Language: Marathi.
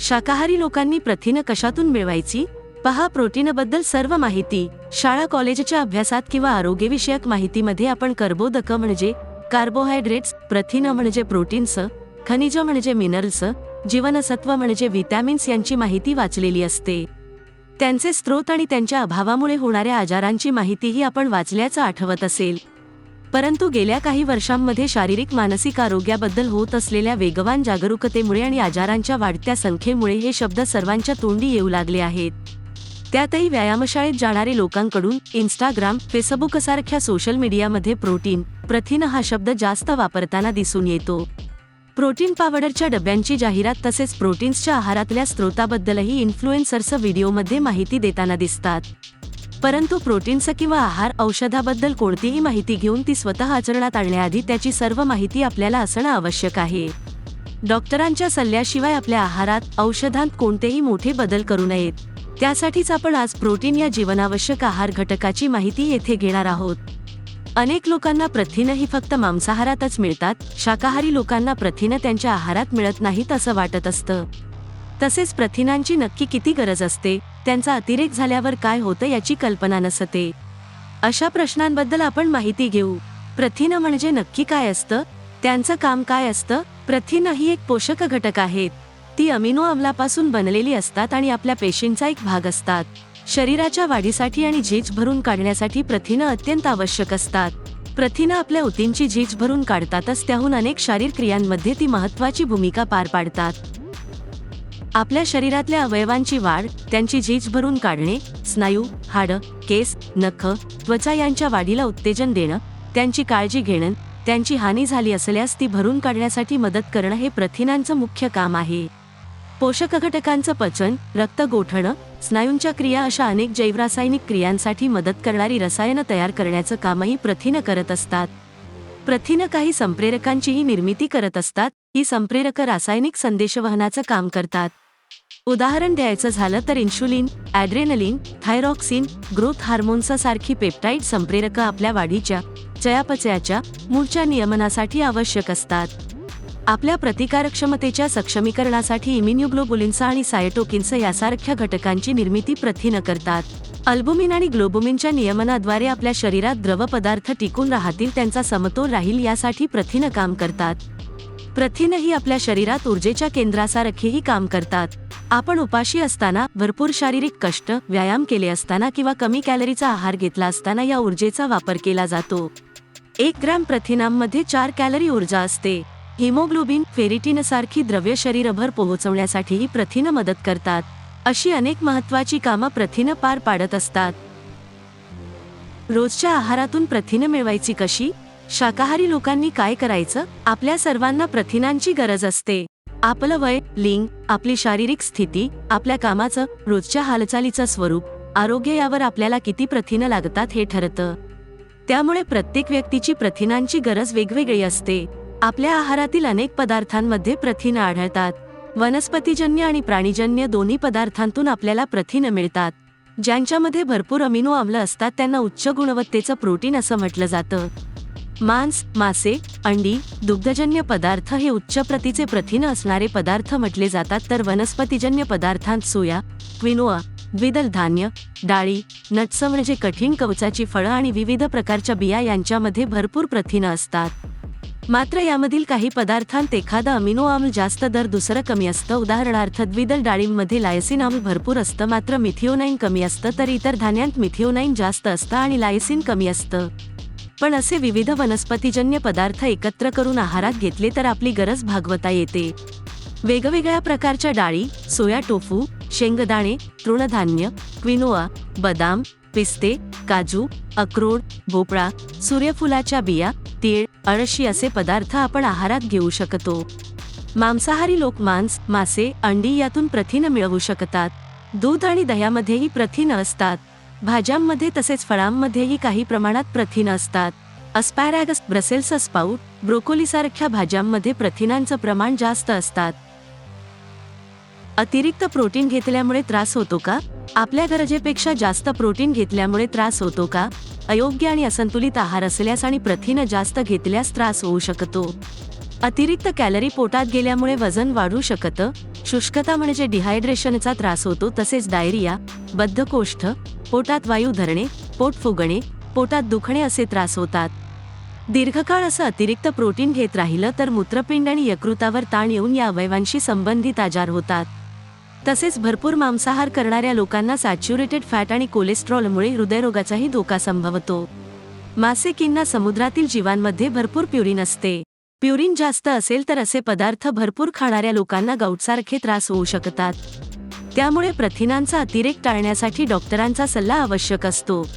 शाकाहारी लोकांनी प्रथिनं कशातून मिळवायची? पहा प्रोटीनबद्दल सर्व माहिती. शाळा कॉलेजच्या अभ्यासात किंवा आरोग्यविषयक माहितीमध्ये आपण कर्बोदक म्हणजे कार्बोहायड्रेट्स प्रथिनं म्हणजे प्रोटीन्स खनिज म्हणजे मिनरल्स जीवनसत्व म्हणजे व्हिटॅमिन्स यांची माहिती वाचलेली असते. त्यांचे स्रोत आणि त्यांच्या अभावामुळे होणाऱ्या आजारांची माहितीही आपण वाचल्याचं आठवत असेल. परंतु गेल्या काही वर्षांमध्ये शारीरिक मानसिक आरोग्याबद्दल होत असलेल्या वेगवान जागरूकतेमुळे आणि आजारांच्या वाढत्या संख्येमुळे हे शब्द सर्वांच्या तोंडी येऊ लागले आहेत. त्यातही व्यायामशाळेत जाणारे लोकांकडून इंस्टाग्राम फेसबुकसारख्या सोशल मीडियामध्ये प्रोटीन प्रथिन हा शब्द जास्त वापरताना दिसून येतो. प्रोटीन पावडरच्या डब्यांची जाहिरात तसेच प्रोटीन्सच्या आहारातल्या स्रोताबद्दलही इन्फ्लुएन्सर्स व्हिडिओमध्ये माहिती देताना दिसतात. परंतु प्रोटीन्स किंवा आहार औषधाबद्दल कोणतीही माहिती घेऊन ती स्वतः आचरणात आणण्याआधी त्याची सर्व माहिती आपल्याला असणं आवश्यक आहे. डॉक्टरांच्या सल्ल्याशिवाय आपल्या आहारात औषधांत कोणतेही मोठे बदल करू नयेत. त्यासाठीच आपण आज प्रोटीन या जीवनावश्यक आहार घटकाची माहिती येथे घेणार आहोत. अनेक लोकांना प्रथिनं ही फक्त मांसाहारातच मिळतात शाकाहारी लोकांना प्रथिनं त्यांच्या आहारात मिळत नाहीत असं वाटत असतं. तसेच प्रथिनांची नक्की किती गरज असते त्यांचा अतिरेक झाल्यावर काय होतं याची कल्पना नसते. अशा प्रश्नांबद्दल आपण माहिती घेऊ. प्रथिनं म्हणजे नक्की काय असतं? त्यांचं काम काय असतं? प्रथिन ही एक पोषक घटक आहेत. ती अमिनो अमलापासून बनलेली असतात आणि आपल्या पेशींचा एक भाग असतात. शरीराच्या वाढीसाठी आणि झीज भरून काढण्यासाठी प्रथिनं अत्यंत आवश्यक असतात. प्रथिनं आपल्या ऊतींची झीज भरून काढतातच त्याहून अनेक शारीर क्रियांमध्ये ती महत्वाची भूमिका पार पाडतात. आपल्या शरीरातल्या अवयवांची वाढ त्यांची झीज भरून काढणे स्नायू हाडं केस नख त्वचा यांच्या वाढीला उत्तेजन देणं त्यांची काळजी घेणं त्यांची हानी झाली असल्यास ती भरून काढण्यासाठी मदत करणं हे प्रथिनांचं मुख्य काम आहे. पोषक घटकांचं पचन रक्त गोठणं स्नायूंच्या क्रिया अशा अनेक जैवरासायनिक क्रियांसाठी मदत करणारी रसायनं तयार करण्याचं कामही प्रथिनं करत असतात. प्रथिनं काही संप्रेरकांचीही निर्मिती करत असतात ही संप्रेरक रासायनिक संदेशवहनाचं काम करतात. उदाहरण द्यायचं झालं तर इन्शुलिन ॲड्रेनलिन थायरॉक्सिन ग्रोथ हार्मोन्ससारखी पेप्टाईड संप्रेरकं आपल्या वाढीच्या चयापचयाच्या मूळच्या नियमनासाठी आवश्यक असतात. आपल्या प्रतिकारक्षमतेच्या सक्षमीकरणासाठी इम्युन्युग्लोबुलिन्सा आणि सायटोकिन्स यासारख्या घटकांची निर्मिती प्रथिनं करतात. अल्बुमिन आणि ग्लोबुमिनच्या नियमनाद्वारे आपल्या शरीरात द्रव पदार्थ टिकून राहतील त्यांचा समतोल राहील यासाठी प्रथिनं काम करतात. प्रथिनं ही आपल्या शरीरात ऊर्जेच्या केंद्रासारखीही काम करतात. आपण उपाशी असताना भरपूर शारीरिक कष्ट व्यायाम केले असताना किंवा कमी कॅलरीचा आहार घेतला असताना या ऊर्जेचा वापर केला जातो. एक ग्रॅम प्रथिनांमध्ये चार कॅलरी ऊर्जा असते. हिमोग्लोबिन फेरिटिन सारखी द्रव्य शरीरभर पोहोचवण्यासाठीही प्रथिनं मदत करतात. अशी अनेक महत्वाची कामं प्रथिनं पार पाडत असतात. रोजच्या आहारातून प्रथिनं मिळवायची कशी? शाकाहारी लोकांनी काय करायचं? आपल्या सर्वांना प्रथिनांची गरज असते. आपलं वय लिंग आपली शारीरिक स्थिती आपल्या कामाचं रोजच्या हालचालीचं स्वरूप आरोग्य यावर आपल्याला किती प्रथिनं लागतात हे ठरतं. त्यामुळे प्रत्येक व्यक्तीची प्रथिनांची गरज वेगवेगळी असते. आपल्या आहारातील अनेक पदार्थांमध्ये प्रथिनं आढळतात. वनस्पतीजन्य आणि प्राणीजन्य दोन्ही पदार्थांतून आपल्याला प्रथिनं मिळतात. ज्यांच्यामध्ये भरपूर अमिनो आम्ल असतात त्यांना उच्च गुणवत्तेचं प्रोटीन असं म्हटलं जातं. मांस मासे अंडी दुग्धजन्य पदार्थ हे उच्च प्रतीचे प्रथिन असणारे पदार्थ म्हटले जातात. तर वनस्पतीजन्य पदार्थांत सोया क्विनोआ द्विदल धान्य डाळी नट्स म्हणजे कठीण कवचाची फळं आणि विविध प्रकारच्या बिया यांच्यामध्ये भरपूर प्रथिनं असतात. मात्र यामधील काही पदार्थांत एखादं अमिनो आम्ल जास्त दर दुसरं कमी असतं. उदाहरणार्थ द्विदल डाळींमध्ये लायसिन आम्ल भरपूर असतं मात्र मिथिओनाईन कमी असतं तर इतर धान्यांत मिथिओनाईन जास्त असतं आणि लायसिन कमी असतं. पण असे विविध वनस्पतीजन्य पदार्थ एकत्र करून आहारात घेतले तर आपली गरज भागवता येते. वेगवेगळ्या प्रकारच्या डाळी सोया टोफू शेंगदाणे तृणधान्य क्विनोआ बदाम पिस्ते काजू अक्रोड भोपळा सूर्यफुलाच्या बिया तीळ अळशी असे पदार्थ आपण आहारात घेऊ शकतो. मांसाहारी लोक मांस मासे अंडी यातून प्रथिनं मिळवू शकतात. दूध आणि दह्यामध्येही प्रथिनं असतात. भाज्यांमध्ये तसेच फळांमध्येही काही प्रमाणात प्रथिन असतात. अस्पॅरॅगस ब्रसेल्स स्पाऊट ब्रोकोलीसारख्या भाज्यांमध्ये प्रथिनांचं प्रमाण जास्त असतात. अतिरिक्त प्रोटीन घेतल्यामुळे त्रास होतो का? आपल्या गरजेपेक्षा जास्त प्रोटीन घेतल्यामुळे त्रास होतो का? अयोग्य आणि असंतुलित आहार असल्यास आणि प्रथिनं जास्त घेतल्यास त्रास होऊ शकतो. अतिरिक्त कॅलरी पोटात गेल्यामुळे वजन वाढू शकतं. शुष्कता म्हणजे डिहायड्रेशनचा त्रास होतो. तसेच डायरिया बद्धकोष्ठ पोटात वायू धरणे पोट फुगणे पोटात दुखणे असे त्रास होतात. दीर्घकाळ असं अतिरिक्त प्रोटीन घेत राहिलं तर मूत्रपिंड आणि यकृतावर ताण येऊन या अवयवांशी संबंधित आजार होतात. तसेच भरपूर मांसाहार करणाऱ्या लोकांना सॅच्युरेटेड फॅट आणि कोलेस्ट्रॉलमुळे हृदयरोगाचाही धोका संभवतो. मासे किंवा समुद्रातील जीवांमध्ये भरपूर प्युरिन असते. प्युरिन जास्त असेल तर असे पदार्थ भरपूर खाणाऱ्या लोकांना गौटसारखे त्रास होऊ शकतात. त्यामुळे प्रथिनांचा अतिरेक टाळण्यासाठी डॉक्टरांचा सल्ला आवश्यक असतो.